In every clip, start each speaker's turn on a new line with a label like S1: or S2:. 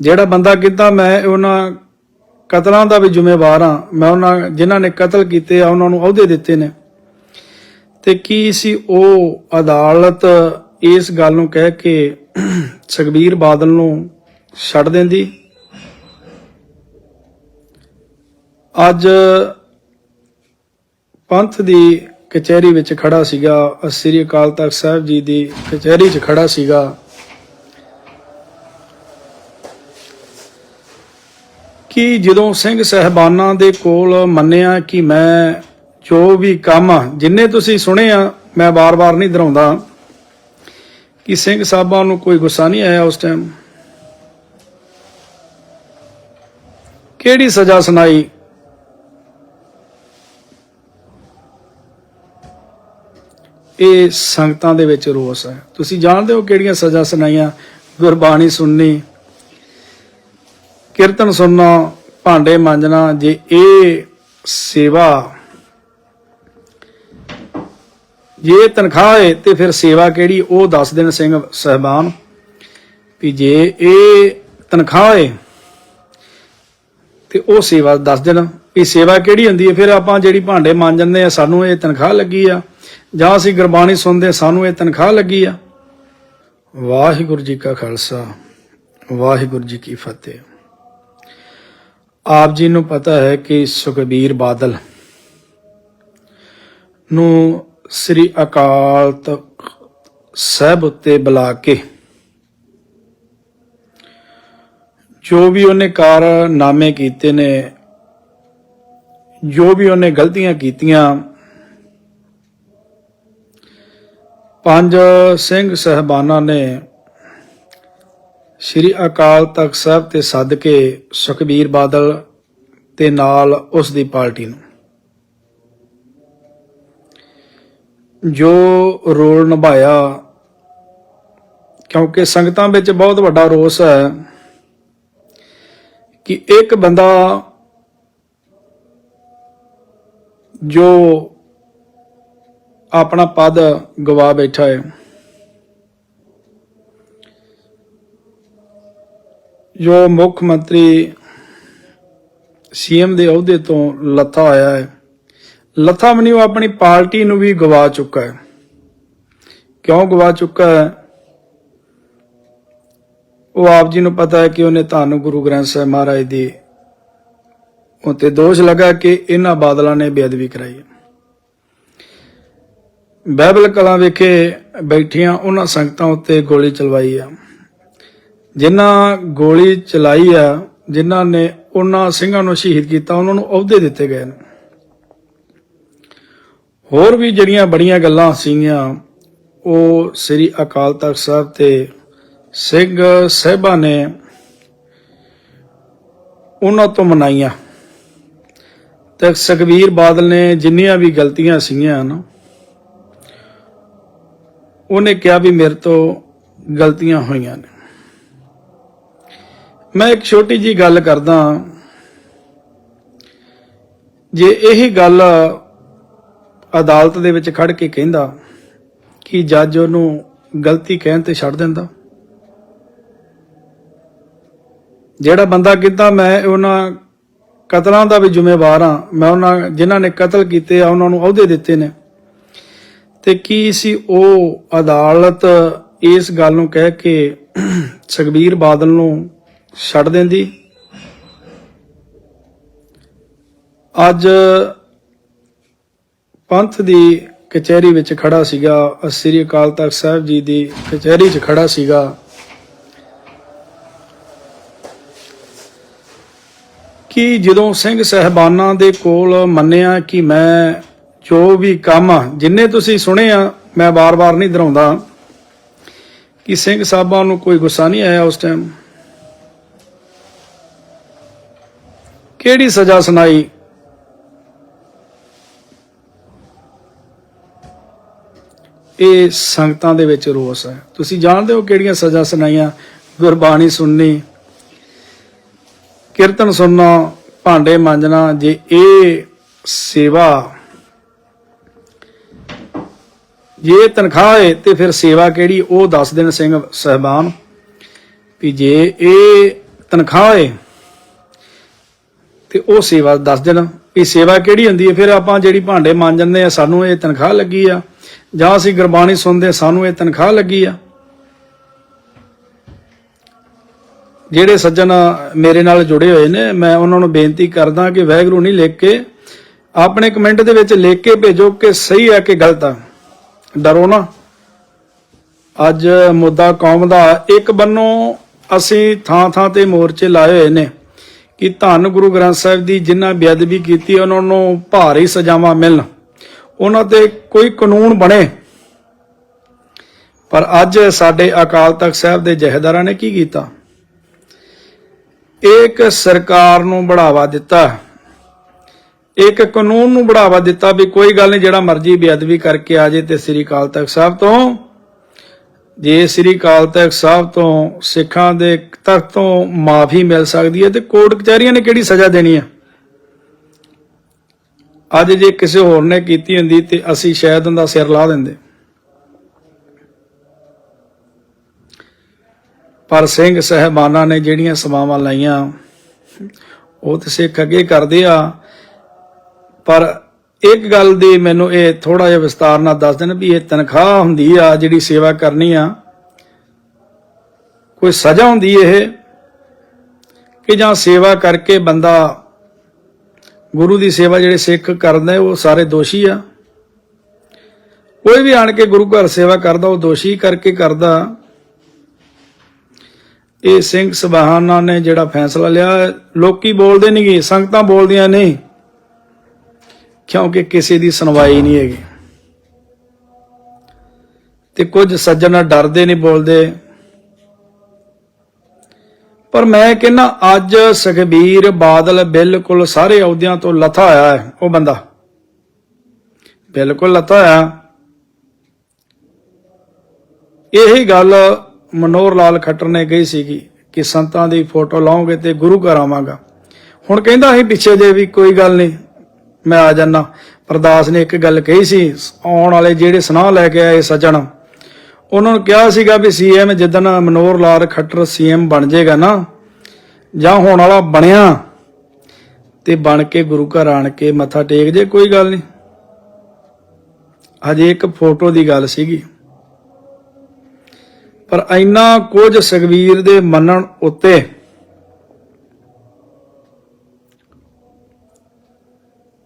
S1: ਜਿਹੜਾ ਬੰਦਾ ਕੀਤਾ ਮੈਂ ਉਹਨਾਂ ਕਤਲਾਂ ਦਾ ਵੀ ਜ਼ਿੰਮੇਵਾਰ ਹਾਂ। ਮੈਂ ਉਹਨਾਂ ਜਿਨ੍ਹਾਂ ਨੇ ਕਤਲ ਕੀਤੇ ਆ, ਉਹਨਾਂ ਨੂੰ ਅਹੁਦੇ ਦਿੱਤੇ ਨੇ। ਤੇ ਕੀ ਸੀ ਉਹ ਅਦਾਲਤ ਇਸ ਗੱਲ ਨੂੰ ਕਹਿ ਕੇ ਸੁਖਬੀਰ ਬਾਦਲ ਨੂੰ ਛੱਡ ਦਿੰਦੀ? ਅੱਜ ਪੰਥ ਦੀ ਕਚਹਿਰੀ ਵਿੱਚ ਖੜਾ ਸੀਗਾ, ਸ੍ਰੀ ਅਕਾਲ ਤਖਤ ਸਾਹਿਬ ਜੀ ਦੀ ਕਚਹਿਰੀ 'ਚ ਖੜਾ ਸੀਗਾ। ਕਿ ਜਦੋਂ ਸਿੰਘ ਸਹਿਬਾਨਾਂ ਦੇ ਕੋਲ ਮੰਨਿਆ ਕਿ ਮੈਂ ਜੋ ਵੀ ਕੰਮ ਆ, ਜਿੰਨੇ ਤੁਸੀਂ ਸੁਣੇ ਆ, ਮੈਂ ਬਾਰ-ਬਾਰ ਨਹੀਂ ਦੁਹਰਾਉਂਦਾ ਕਿ ਸਿੰਘ ਸਾਹਿਬਾਂ ਨੂੰ ਕੋਈ ਗੁੱਸਾ ਨਹੀਂ ਆਇਆ ਉਸ ਟਾਈਮ ਕਿਹੜੀ ਸਜ਼ਾ ਸੁਣਾਈ? ਇਹ ਸੰਗਤਾਂ ਦੇ ਵਿੱਚ ਰੋਸ ਹੈ। ਤੁਸੀਂ ਜਾਣਦੇ ਹੋ ਕਿਹੜੀਆਂ ਸਜ਼ਾ ਸੁਣਾਈਆਂ? ਗੁਰਬਾਣੀ ਸੁਣਨੀ ਕੀਰਤਨ ਸੁਣਨਾ, ਭਾਂਡੇ ਮਾਂਜਣਾ, ਜੇ ਇਹ ਸੇਵਾ ਜੇ ਇਹ ਤਨਖਾਹ ਹੈ, ਤੇ ਫਿਰ ਸੇਵਾ ਕਿਹੜੀ? ਉਹ ਦੱਸ ਦੇਣ ਸਿੰਘ ਸਹਿਬਾਨ ਵੀ ਜੇ ਇਹ ਤਨਖਾਹ ਹੈ, ਤੇ ਉਹ ਸੇਵਾ ਦੱਸ ਦੇਣ ਵੀ ਸੇਵਾ ਕਿਹੜੀ ਹੁੰਦੀ ਹੈ? ਫਿਰ ਆਪਾਂ ਜਿਹੜੀ ਭਾਂਡੇ ਮਾਂਜਦੇ ਆ ਸਾਨੂੰ ਇਹ ਤਨਖਾਹ ਲੱਗੀ ਆ। ਜਾਂ ਅਸੀਂ ਗੁਰਬਾਣੀ ਸੁਣਦੇ ਸਾਨੂੰ ਇਹ ਤਨਖਾਹ ਲੱਗੀ ਆ। ਵਾਹਿਗੁਰੂ ਜੀ ਕਾ ਖਾਲਸਾ, ਵਾਹਿਗੁਰੂ ਜੀ ਕੀ ਫਤਿਹ। ਆਪ ਜੀ ਨੂੰ ਪਤਾ ਹੈ ਕਿ ਸੁਖਬੀਰ ਬਾਦਲ ਨੂੰ ਸ੍ਰੀ ਅਕਾਲ ਤਖਤ ਸਾਹਿਬ ਉੱਤੇ ਬੁਲਾ ਕੇ ਜੋ ਵੀ ਉਹਨੇ ਕਾਰਨਾਮੇ ਕੀਤੇ ਨੇ, ਜੋ ਵੀ ਉਹਨੇ ਗਲਤੀਆਂ ਕੀਤੀਆਂ, ਪੰਜ ਸਿੰਘ ਸਹਿਬਾਨਾਂ ਨੇ ਸ਼੍ਰੀ ਅਕਾਲ ਤਖਤ ਸਾਹਿਬ ਤੇ ਸੱਦ ਕੇ ਸੁਖਬੀਰ ਬਾਦਲ ਤੇ ਨਾਲ ਉਸ ਦੀ ਪਾਰਟੀ ਨੂੰ। ਜੋ ਰੋਲ ਨਿਭਾਇਆ, ਕਿਉਂਕਿ ਸੰਗਤਾਂ ਵਿੱਚ ਬਹੁਤ ਵੱਡਾ ਰੋਸ ਹੈ ਕਿ ਇੱਕ ਬੰਦਾ ਜੋ ਆਪਣਾ ਪਦ ਗਵਾ ਬੈਠਾ ਹੈ ਜੋ ਮੁੱਖ ਮੰਤਰੀ ਸੀਐਮ ਦੇ ਅਹੁਦੇ ਤੋਂ ਲੱਥਾ ਆਇਆ ਹੈ, ਲੱਥਾ ਵੀ ਉਹ ਆਪਣੀ ਪਾਰਟੀ ਨੂੰ ਵੀ ਗਵਾ ਚੁੱਕਾ ਹੈ। ਕਿਉਂ ਗਵਾ ਚੁੱਕਾ ਹੈ? ਉਹ ਆਪ ਜੀ ਨੂੰ ਪਤਾ ਹੈ ਕਿ ਉਹਨੇ ਧੰਨ ਗੁਰੂ ਗ੍ਰੰਥ ਸਾਹਿਬ ਮਹਾਰਾਜ ਦੀ ਉਤੇ ਦੋਸ਼ ਲਗਾ ਕਿ ਇਹਨਾਂ ਬਾਦਲਾਂ ਨੇ ਬੇਅਦਬੀ ਕਰਾਈ ਹੈ। ਬਾਈਬਲ ਕਲਾਂ ਵਿਖੇ ਬੈਠੀਆਂ ਉਹਨਾਂ ਸੰਗਤਾਂ ਉੱਤੇ ਗੋਲੀ ਚਲਵਾਈ ਆ। ਜਿਨ੍ਹਾਂ ਗੋਲੀ ਚਲਾਈ ਆ, ਜਿਨ੍ਹਾਂ ਨੇ ਉਹਨਾਂ ਸਿੰਘਾਂ ਨੂੰ ਸ਼ਹੀਦ ਕੀਤਾ, ਉਹਨਾਂ ਨੂੰ ਅਹੁਦੇ ਦਿੱਤੇ ਗਏ ਨੇ। ਹੋਰ ਵੀ ਜਿਹੜੀਆਂ ਬੜੀਆਂ ਗੱਲਾਂ ਸੀਗੀਆਂ, ਉਹ ਸ੍ਰੀ ਅਕਾਲ ਤਖਤ ਸਾਹਿਬ ਤੇ ਸਿੰਘ ਸਹਿਬਾਂ ਨੇ ਉਹਨਾਂ ਤੋਂ ਮਨਾਈਆਂ। ਤੇ ਸੁਖਬੀਰ ਬਾਦਲ ਨੇ ਜਿੰਨੀਆਂ ਵੀ ਗਲਤੀਆਂ ਸੀਗੀਆਂ ਨਾ ਉਹਨੇ ਕਿਹਾ ਵੀ ਮੇਰੇ ਤੋਂ ਗਲਤੀਆਂ ਹੋਈਆਂ ਨੇ। ਮੈਂ ਇੱਕ ਛੋਟੀ ਜੀ ਗੱਲ ਕਰਦਾ ਜੇ ਇਹੀ ਗੱਲ ਅਦਾਲਤ ਦੇ ਵਿੱਚ ਖੜ ਕੇ ਕਹਿੰਦਾ ਕਿ ਜੱਜ ਉਹਨੂੰ ਗਲਤੀ ਕਹਿਣ ਤੇ ਛੱਡ ਦਿੰਦਾ। ਜਿਹੜਾ ਬੰਦਾ ਕੀਤਾ ਮੈਂ ਉਹਨਾਂ ਕਤਲਾਂ ਦਾ ਵੀ ਜ਼ਿੰਮੇਵਾਰ ਹਾਂ, ਮੈਂ ਉਹਨਾਂ ਜਿਨ੍ਹਾਂ ਨੇ ਕਤਲ ਕੀਤੇ ਆ, ਉਹਨਾਂ ਨੂੰ ਅਹੁਦੇ ਦਿੱਤੇ ਨੇ। ਤੇ ਕੀ ਸੀ ਉਹ ਅਦਾਲਤ ਇਸ ਗੱਲ ਨੂੰ ਕਹਿ ਕੇ ਸੁਖਬੀਰ ਬਾਦਲ ਨੂੰ ਛੱਡ ਦਿੰਦੀ। ਅੱਜ ਪੰਥ ਦੀ ਕਚਹਿਰੀ ਵਿੱਚ ਖੜਾ ਸੀਗਾ, ਸ੍ਰੀ ਅਕਾਲ ਤਖਤ ਸਾਹਿਬ ਜੀ ਦੀ ਕਚਹਿਰੀ 'ਚ ਖੜਾ ਸੀਗਾ। ਕਿ ਜਦੋਂ ਸਿੰਘ ਸਹਿਬਾਨਾਂ ਦੇ ਕੋਲ ਮੰਨਿਆ ਕਿ ਮੈਂ ਜੋ ਵੀ ਕੰਮ ਜਿੰਨੇ ਤੁਸੀਂ ਸੁਣੇ ਆ, ਮੈਂ ਬਾਰ-ਬਾਰ ਨਹੀਂ ਦੁਹਰਾਉਂਦਾ ਕਿ ਸਿੰਘ ਸਾਹਿਬਾਂ ਨੂੰ ਕੋਈ ਗੁੱਸਾ ਨਹੀਂ ਆਇਆ ਉਸ ਟਾਈਮ ਕਿਹੜੀ ਸਜ਼ਾ ਸੁਣਾਈ? ਇਹ ਸੰਗਤਾਂ ਦੇ ਵਿੱਚ ਰੋਸ ਹੈ। ਤੁਸੀਂ ਜਾਣਦੇ ਹੋ ਕਿਹੜੀਆਂ ਸਜ਼ਾ ਸੁਣਾਈਆਂ? ਗੁਰਬਾਣੀ ਸੁਣਨੀ, ਕੀਰਤਨ ਸੁਣਨਾ, ਭਾਂਡੇ ਮਾਂਜਣਾ, ਜੇ ਇਹ ਸੇਵਾ, ਜੇ ਇਹ ਤਨਖਾਹ ਹੈ ਤੇ ਫਿਰ ਸੇਵਾ ਕਿਹੜੀ? ਉਹ ਦੱਸ ਦੇਣ ਸਿੰਘ ਸਹਿਬਾਨ ਵੀ ਜੇ ਇਹ ਤਨਖਾਹ ਹੈ ਤੇ ਉਹ ਸੇਵਾ ਦੱਸ ਦੇਣਾ ਵੀ ਸੇਵਾ ਕਿਹੜੀ ਹੁੰਦੀ ਹੈ? ਫਿਰ ਆਪਾਂ ਜਿਹੜੀ ਭਾਂਡੇ ਮਾਂਜਦੇ ਆ ਸਾਨੂੰ ਇਹ ਤਨਖਾਹ ਲੱਗੀ ਆ। ਜਾਂ ਅਸੀਂ ਗੁਰਬਾਣੀ ਸੁਣਦੇ ਸਾਨੂੰ ਇਹ ਤਨਖਾਹ ਲੱਗੀ ਆ। ਜਿਹੜੇ ਸੱਜਣ ਮੇਰੇ ਨਾਲ ਜੁੜੇ ਹੋਏ ਨੇ, ਮੈਂ ਉਹਨਾਂ ਨੂੰ ਬੇਨਤੀ ਕਰਦਾ ਕਿ ਵੈਗਰੂ ਨਹੀਂ ਲਿਖ ਕੇ ਆਪਣੇ ਕਮੈਂਟ ਦੇ ਵਿੱਚ ਲਿਖ ਕੇ ਭੇਜੋ ਕਿ ਸਹੀ ਆ ਕਿ ਗਲਤ ਆ। ਡਰੋ ਨਾ। ਅੱਜ ਮੁੱਦਾ ਕੌਮ ਦਾ ਇੱਕ ਬੰਨੋਂ ਅਸੀਂ ਥਾਂ ਥਾਂ ਤੇ ਮੋਰਚੇ ਲਾਏ ਹੋਏ ਨੇ। ਕਿ ਧੰਨ ਗੁਰੂ ਗ੍ਰੰਥ ਸਾਹਿਬ ਦੀ ਜਿਨ੍ਹਾਂ ਬੇਅਦਬੀ ਕੀਤੀ ਉਹਨਾਂ ਨੂੰ ਭਾਰੀ ਸਜ਼ਾਵਾਂ ਮਿਲਣ। ਉਹਨਾਂ ਤੇ ਕੋਈ ਕਾਨੂੰਨ ਬਣੇ। ਪਰ ਅੱਜ ਸਾਡੇ ਅਕਾਲ ਤਖਤ ਸਾਹਿਬ ਦੇ ਜਹੇਦਾਰਾਂ ਨੇ ਕੀ ਕੀਤਾ? ਇੱਕ ਸਰਕਾਰ ਨੂੰ ਬੜਾਵਾ ਦਿੱਤਾ। ਇੱਕ ਕਾਨੂੰਨ ਨੂੰ ਬੜਾਵਾ ਦਿੱਤਾ ਵੀ ਕੋਈ ਗੱਲ ਨਹੀਂ, ਜਿਹੜਾ ਮਰਜ਼ੀ ਬੇਅਦਬੀ ਕਰਕੇ ਆ ਜੇ ਤੇ ਸ੍ਰੀ ਅਕਾਲ ਤਖਤ ਸਾਹਿਬ ਤੋਂ ਜੇ ਸ੍ਰੀ ਅਕਾਲ ਤਖਤ ਸਾਹਿਬ ਤੋਂ ਸਿੱਖਾਂ ਦੇ ਤਖਤ ਤੋਂ ਮਾਫੀ ਮਿਲ ਸਕਦੀ ਹੈ, ਤੇ ਕੋਰਟ ਕਚਹਿਰੀਆਂ ਨੇ ਕਿਹੜੀ ਸਜ਼ਾ ਦੇਣੀ ਹੈ? ਅੱਜ ਜੇ ਕਿਸੇ ਹੋਰ ਨੇ ਕੀਤੀ ਹੁੰਦੀ, ਤੇ ਅਸੀਂ ਸ਼ਾਇਦ ਉਹਦਾ ਸਿਰ ਲਾ ਦਿੰਦੇ। ਪਰ ਸਿੰਘ ਸਹਿਬਾਨਾਂ ਨੇ ਜਿਹੜੀਆਂ ਸਮਾਵਾਂ ਲਾਈਆਂ, ਉਹ ਤੇ ਸਿੱਖ ਅੱਗੇ ਕਰਦੇ ਆ, ਪਰ ਇੱਕ ਗੱਲ ਦੀ ਮੈਨੂੰ ਇਹ ਥੋੜਾ ਜਿਹਾ ਵਿਸਤਾਰ ਨਾਲ ਦੱਸ ਦੇਣ ਵੀ ਇਹ ਤਨਖਾਹ ਹੁੰਦੀ ਆ ਜਿਹੜੀ ਸੇਵਾ ਕਰਨੀ ਆ, ਕੋਈ ਸਜ਼ਾ ਹੁੰਦੀ ਇਹ ਕਿ ਜਾਂ ਸੇਵਾ ਕਰਕੇ ਬੰਦਾ ਗੁਰੂ ਦੀ ਸੇਵਾ ਜਿਹੜੇ ਸਿੱਖ ਕਰਦੇ ਉਹ ਸਾਰੇ ਦੋਸ਼ੀ ਆ। ਕੋਈ ਵੀ ਆਣ ਕੇ ਗੁਰੂ ਘਰ ਸੇਵਾ ਕਰਦਾ, ਉਹ ਦੋਸ਼ੀ ਕਰਕੇ ਕਰਦਾ। ਇਹ ਸਿੰਘ ਸਭਾਨਾਂ ਨੇ ਜਿਹੜਾ ਫੈਸਲਾ ਲਿਆ, ਲੋਕੀ ਬੋਲਦੇ ਨਹੀਂਗੇ ਸੰਗਤਾਂ ਬੋਲਦੀਆਂ ਨਹੀਂ ਕਿਉਂਕਿ ਕਿਸੇ ਦੀ ਸੁਣਵਾਈ ਨਹੀਂ ਹੈਗੀ। ਤੇ ਕੁਝ ਸੱਜਣ ਡਰਦੇ ਨਹੀਂ ਬੋਲਦੇ। ਪਰ ਮੈਂ ਕਹਿੰਨਾ ਅੱਜ ਸੁਖਬੀਰ ਬਾਦਲ ਬਿਲਕੁਲ ਸਾਰੇ ਅਹੁਦਿਆਂ ਤੋਂ ਲਥਾ ਆਇਆ ਹੈ, ਉਹ ਬੰਦਾ। ਬਿਲਕੁਲ ਲਥਾ ਆਇਆ। ਇਹੀ ਗੱਲ ਮਨੋਹਰ ਲਾਲ ਖੱਟਰ ਨੇ ਕਹੀ ਸੀਗੀ ਕਿ ਸੰਤਾਂ ਦੀ ਫੋਟੋ ਲਾਉਂਗੇ ਤੇ ਗੁਰੂ ਘਰ ਆਵਾਂਗਾ। ਹੁਣ ਕਹਿੰਦਾ ਸੀ ਪਿੱਛੇ ਜੇ ਵੀ ਕੋਈ ਗੱਲ ਨਹੀਂ। ਮੈਂ ਆ ਜਾਣਾ ਪ੍ਰਦਾਸ ਨੇ ਇੱਕ ਗੱਲ ਕਹੀ ਸੀ, ਆਉਣ ਵਾਲੇ ਜਿਹੜੇ ਸੁਨਾਹ ਲੈ ਕੇ ਆਏ ਸਜਣ। ਉਹਨਾਂ ਨੂੰ ਕਿਹਾ ਸੀਗਾ ਵੀ ਸੀਐਮ ਜਿੱਦਣ ਮਨੋਹਰ ਲਾਲ ਖੱਟਰ ਸੀਐਮ ਬਣ ਜਾਏਗਾ ਨਾ, ਜਾਂ ਹੋਣ ਵਾਲਾ ਬਣਿਆ, ਤੇ ਬਣ ਕੇ ਗੁਰੂ ਘਰ ਆਣ ਕੇ ਮੱਥਾ ਟੇਕ ਜੇ, ਕੋਈ ਗੱਲ ਨਹੀਂ ਹਜੇ ਇੱਕ ਫੋਟੋ ਦੀ ਗੱਲ ਸੀਗੀ। ਪਰ ਇੰਨਾ ਕੁਝ ਸੁਖਵੀਰ ਦੇ ਮੰਨਣ ਉੱਤੇ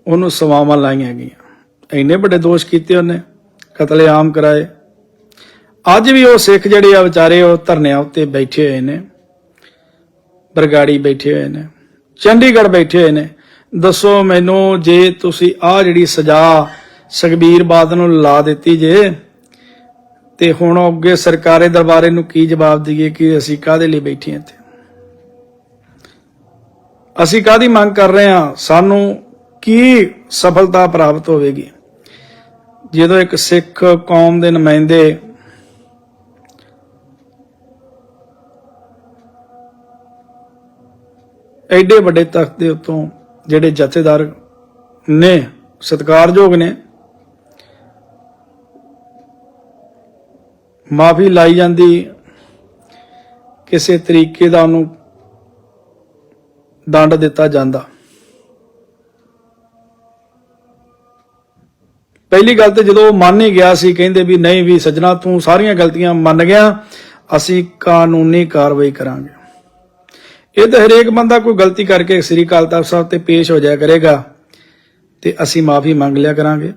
S1: ਉਹਨੂੰ ਸਵਾਵਾਂ ਲਾਈਆਂ ਗਈਆਂ। ਇੰਨੇ ਵੱਡੇ ਦੋਸ਼ ਕੀਤੇ ਉਹਨੇ, ਕਤਲੇਆਮ ਕਰਾਏ। ਅੱਜ ਵੀ ਉਹ ਸਿੱਖ ਜਿਹੜੇ ਆ ਵਿਚਾਰੇ, ਉਹ ਧਰਨਿਆਂ ਉੱਤੇ ਬੈਠੇ ਹੋਏ ਨੇ, ਬਰਗਾੜੀ ਬੈਠੇ ਹੋਏ ਨੇ, ਚੰਡੀਗੜ੍ਹ ਬੈਠੇ ਹੋਏ ਨੇ। ਦੱਸੋ ਮੈਨੂੰ ਜੇ ਤੁਸੀਂ ਆਹ ਜਿਹੜੀ ਸਜ਼ਾ ਸੁਖਬੀਰ ਬਾਦਲ ਨੂੰ ਲਾ ਦਿੱਤੀ ਜੇ, ਤੇ ਹੁਣ ਅੱਗੇ ਸਰਕਾਰੇ ਦਰਬਾਰੇ ਨੂੰ ਕੀ ਜਵਾਬ ਦਈਏ ਕਿ ਅਸੀਂ ਕਾਹਦੇ ਲਈ ਬੈਠੇ ਹਾਂ ਇੱਥੇ? ਅਸੀਂ ਕਾਹਦੀ ਮੰਗ ਕਰ ਰਹੇ ਹਾਂ? ਸਾਨੂੰ ਕੀ ਸਫਲਤਾ ਪ੍ਰਾਪਤ ਹੋਵੇਗੀ? ਜਦੋਂ ਇੱਕ ਸਿੱਖ ਕੌਮ ਦੇ ਨੁਮਾਇੰਦੇ ਐਡੇ ਵੱਡੇ ਤਖਤ ਦੇ ਉੱਤੋਂ ਜਿਹੜੇ ਜਥੇਦਾਰ ਨੇ, ਸਤਿਕਾਰਯੋਗ ਨੇ, ਮਾਫੀ ਲਾਈ ਜਾਂਦੀ, ਕਿਸੇ ਤਰੀਕੇ ਦਾ ਉਹਨੂੰ ਦੰਡ ਦਿੱਤਾ ਜਾਂਦਾ। ਪਹਿਲੀ ਗੱਲ ਤੇ ਜਦੋਂ ਉਹ ਮੰਨ ਹੀ ਗਿਆ ਸੀ, ਕਹਿੰਦੇ ਵੀ ਨਹੀਂ ਵੀ ਸੱਜਣਾ ਤੂੰ ਸਾਰੀਆਂ ਗਲਤੀਆਂ ਮੰਨ ਗਿਆ, ਅਸੀਂ ਕਾਨੂੰਨੀ ਕਾਰਵਾਈ ਕਰਾਂਗੇ। ਇਹ ਤਾਂ ਹਰੇਕ ਬੰਦਾ ਕੋਈ ਗਲਤੀ ਕਰਕੇ ਸ੍ਰੀ ਅਕਾਲ ਤਖਤ ਸਾਹਿਬ ਤੇ ਪੇਸ਼ ਹੋ ਜਾਇਆ ਕਰੇਗਾ ਤੇ ਅਸੀਂ ਮਾਫੀ ਮੰਗ ਲਿਆ ਕਰਾਂਗੇ।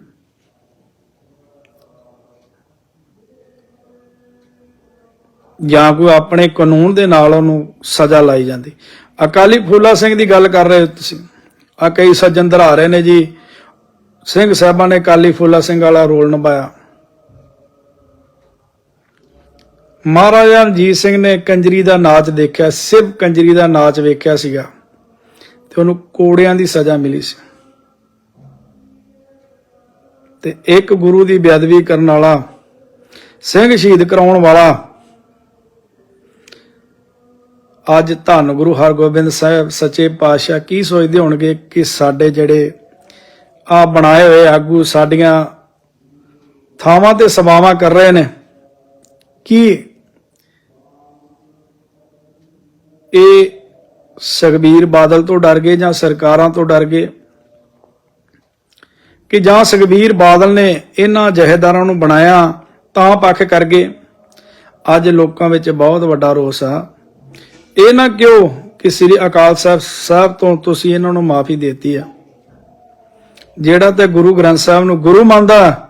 S1: ਜਾਂ ਕੋਈ ਆਪਣੇ ਕਾਨੂੰਨ ਦੇ ਨਾਲ ਉਹਨੂੰ ਸਜ਼ਾ ਲਾਈ ਜਾਂਦੀ। ਅਕਾਲੀ ਫੂਲਾ ਸਿੰਘ ਦੀ ਗੱਲ ਕਰ ਰਹੇ ਹੋ ਤੁਸੀਂ। ਆ ਕਈ ਸੱਜਣ ਧਰਾ ਰਹੇ ਨੇ ਜੀ। ਸਿੰਘ ਸਾਹਿਬਾਂ ਨੇ ਕਾਲੀ ਫੂਲਾ ਸਿੰਘ ਵਾਲਾ ਰੋਲ ਨਿਭਾਇਆ। ਮਹਾਰਾਜਾ ਰਣਜੀਤ ਸਿੰਘ ਨੇ ਕੰਜਰੀ ਦਾ ਨਾਚ ਦੇਖਿਆ, ਸਿਰਫ ਕੰਜਰੀ ਦਾ ਨਾਚ ਵੇਖਿਆ ਸੀਗਾ ਤੇ ਉਹਨੂੰ ਕੋੜਿਆਂ ਦੀ ਸਜ਼ਾ ਮਿਲੀ ਸੀ। ਤੇ ਇੱਕ ਗੁਰੂ ਦੀ ਬੇਅਦਬੀ ਕਰਨ ਵਾਲਾ, ਸਿੰਘ ਸ਼ਹੀਦ ਕਰਾਉਣ ਵਾਲਾ ਅੱਜ ਧੰਨ ਗੁਰੂ ਹਰਗੋਬਿੰਦ ਸਾਹਿਬ, ਸੱਚੇ ਪਾਤਸ਼ਾਹ ਕੀ ਸੋਚਦੇ ਹੋਣਗੇ ਕਿ ਸਾਡੇ ਜਿਹੜੇ ਆ ਬਣਾਏ ਹੋਏ ਆਗੂ ਸਾਡੀਆਂ ਥਾਵਾਂ ਤੇ ਸਭਾਵਾਂ ਕਰ ਰਹੇ ਨੇ। ਕੀ ਇਹ ਸੁਖਬੀਰ ਬਾਦਲ ਤੋਂ ਡਰ ਗਏ ਜਾਂ ਸਰਕਾਰਾਂ ਤੋਂ ਡਰ ਗਏ? ਕਿ ਜਾਂ ਸੁਖਬੀਰ ਬਾਦਲ ਨੇ ਇਹਨਾਂ ਜਹੇਦਾਰਾਂ ਨੂੰ ਬਣਾਇਆ ਤਾਂ ਪੱਖ ਕਰ ਗਏ? ਅੱਜ ਲੋਕਾਂ ਵਿੱਚ ਬਹੁਤ ਵੱਡਾ ਰੋਸ ਆ। ਇਹ ਨਾ ਕਿਉਂ ਕਿ ਸ੍ਰੀ ਅਕਾਲ ਸਾਹਿਬ ਸਾਹਿਬ ਤੋਂ ਤੁਸੀਂ ਇਹਨਾਂ ਨੂੰ ਮਾਫੀ ਦਿੱਤੀ ਆ? ਜਿਹੜਾ ਤੇ ਗੁਰੂ ਗ੍ਰੰਥ ਸਾਹਿਬ ਨੂੰ ਗੁਰੂ ਮੰਨਦਾ,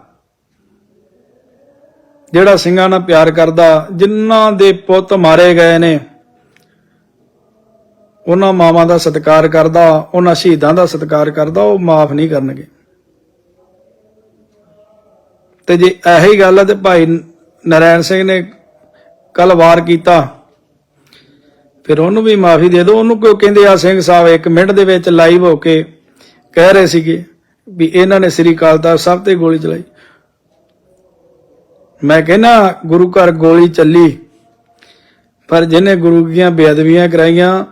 S1: ਜਿਹੜਾ ਸਿੰਘਾਂ ਨਾਲ ਪਿਆਰ ਕਰਦਾ, ਜਿਨ੍ਹਾਂ ਦੇ ਪੁੱਤ ਮਾਰੇ ਗਏ ਨੇ, ਉਹਨਾਂ ਮਾਵਾਂ ਦਾ ਸਤਿਕਾਰ ਕਰਦਾ, ਉਹਨਾਂ ਸ਼ਹੀਦਾਂ ਦਾ ਸਤਿਕਾਰ ਕਰਦਾ, ਉਹ ਮਾਫ ਨਹੀਂ ਕਰਨਗੇ। ਤੇ ਜੇ ਇਹੀ ਗੱਲ ਹੈ ਤੇ ਭਾਈ ਨਰੈਣ ਸਿੰਘ ਨੇ ਕੱਲ ਵਾਰ ਕੀਤਾ, ਫਿਰ ਉਹਨੂੰ ਵੀ ਮਾਫੀ ਦੇ ਦਿਓ। ਉਹਨੂੰ ਕਿਉਂ ਕਹਿੰਦੇ ਆ, ਸਿੰਘ ਸਾਹਿਬ, ਇੱਕ ਮਿੰਟ ਦੇ ਵਿੱਚ ਲਾਈਵ ਹੋ ਕੇ ਕਹਿ ਰਹੇ ਸੀਗੇ ਵੀ ਇਹਨਾਂ ਨੇ ਸ੍ਰੀ ਅਕਾਲ ਤਖਤ ਸਾਹਿਬ ਤੇ ਗੋਲੀ ਚਲਾਈ। ਮੈਂ ਕਹਿੰਦਾ, ਗੁਰੂ ਘਰ ਗੋਲੀ ਚੱਲੀ, ਪਰ ਜਿਹਨੇ ਗੁਰੂ ਦੀਆਂ ਬੇਅਦਬੀਆਂ ਕਰਾਈਆਂ,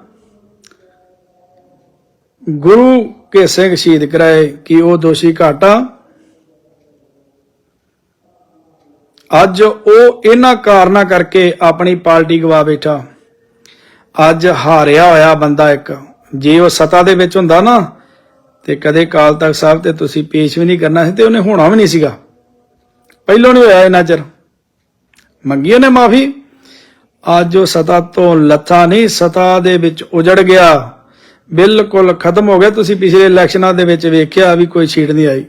S1: ਗੁਰੂ ਕੇ ਸਿੰਘ ਸ਼ਹੀਦ ਕਰਾਏ ਕਿ ਉਹ ਦੋਸ਼ੀ ਘਾਟਾ। ਅੱਜ ਉਹ ਇਹਨਾਂ ਕਾਰਨਾਂ ਕਰਕੇ ਆਪਣੀ ਪਾਰਟੀ ਗਵਾ ਬੈਠਾ। ਅੱਜ ਹਾਰਿਆ ਹੋਇਆ ਬੰਦਾ ਇੱਕ। ਜੇ ਉਹ ਸਤਾ ਦੇ ਵਿੱਚ ਹੁੰਦਾ ਨਾ ਤੇ ਕਦੇ ਕਾਲ ਤਖਤ ਸਾਹਿਬ ਤੇ ਤੁਸੀਂ ਪੇਸ਼ ਵੀ ਨਹੀਂ ਕਰਨਾ ਸੀ ਤੇ ਉਹਨੇ ਹੋਣਾ ਵੀ ਨਹੀਂ ਸੀਗਾ। ਪਹਿਲੋਂ ਨਹੀਂ ਹੋਇਆ ਇਹਨਾਂ ਚਿਰ। ਮੰਗੀ ਉਹਨੇ ਮਾਫੀ। ਅੱਜ ਉਹ ਸਤਾ ਤੋਂ ਲੱਥਾ ਨਹੀਂ, ਸਤਾ ਦੇ ਵਿੱਚ ਉਜੜ ਗਿਆ। ਬਿਲਕੁਲ ਖਤਮ ਹੋ ਗਿਆ। ਤੁਸੀਂ ਪਿਛਲੇ ਇਲੈਕਸ਼ਨਾਂ ਦੇ ਵਿੱਚ ਵੇਖਿਆ ਵੀ ਕੋਈ ਛੀਟ ਨਹੀਂ ਆਈ।